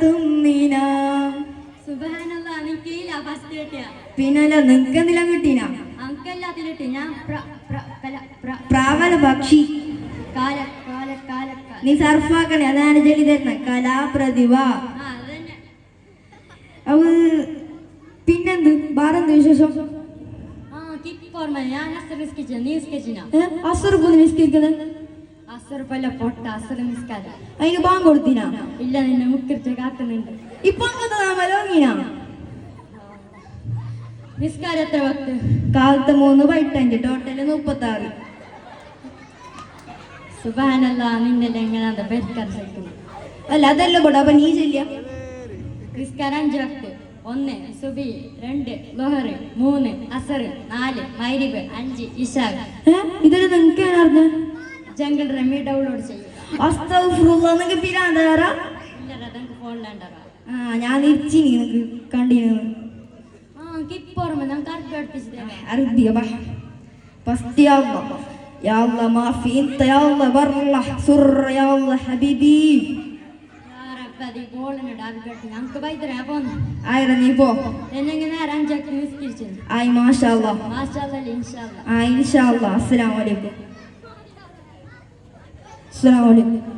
തുമ്മിന പിന്നല്ല നിനക്ക് കിട്ടീന? പ്രാവല നീ സർഫാക്കണേ അതാണ് തരുന്ന കലാപ്രതിഭ. അവ പിന്നെന്ത്? വേറെന്ത് വിശേഷം? കിക്ക് ഓർമ്മ ഞാൻ അസർ നിസ്കരിച്ച നീ നിസ്കരിച്ചിന. ഏ? അസർ പോയി നിസ്കരിക്കുന്നത് അസർ പല്ല പൊട്ട അസർ നിസ്കാര. അതിന് ബാങ്ക് കൊടുത്തിന? ഇല്ല നിന്നെ മുക്കിട്ട് കാക്കുന്നുണ്ട് ഇപ്പൊ നാമലോങ്ങിന നിസ്കാരം എത്ര വക്ത്? കാലത്ത് മൂന്ന് പൈട്ടഞ്ച് ടോട്ടൽ മുപ്പത്തി ആറ് സുബാനല്ല നിന്നെ എങ്ങനെയാ സഹിക്കുന്നു അല്ല അതല്ല കൂടെ അപ്പൊ നീ ചെല്ലിയ. നിസ്കാരം അഞ്ച് വക്ത്. ഒന്ന് സുബി രണ്ട് ലൊഹറ് മൂന്ന് അസർ നാല് മൈരിബ് അഞ്ച് ഇഷാഖ് ഇതൊരു നിനക്ക് അറിഞ്ഞ ജംഗിൾ റെമി ഡൗൺലോഡ് ചെയ്യും അസ്തഫുറുള്ളന്നൊക്കെ പിരാന്താറാ ഇല്ലടാ അതെനിക്ക് ഫോണിലുണ്ടാവാ ആ ഞാൻ തിരിച്ചു നിനക്ക് കണ്ടിനു ആ കിക്ക് ഓർമ്മ ഞാൻ കറക്റ്റ് പഠിപ്പിച്ചു തരാം അറബിയ ബഹ ഫസ്റ്റ് യാ അല്ലാഹ് യാ അല്ലാഹ് മാഫി انت يا الله برله سر يا الله حبيبي ആയിര നീ പോ. ആയി മാഷാ അല്ലാഹ് മാഷാല്ല ഇൻഷാല്ല ആ ഇൻഷാ അല്ലാഹ് അസ്സലാമു അലൈക്കും. അസ്സലാമു അലൈക്കും.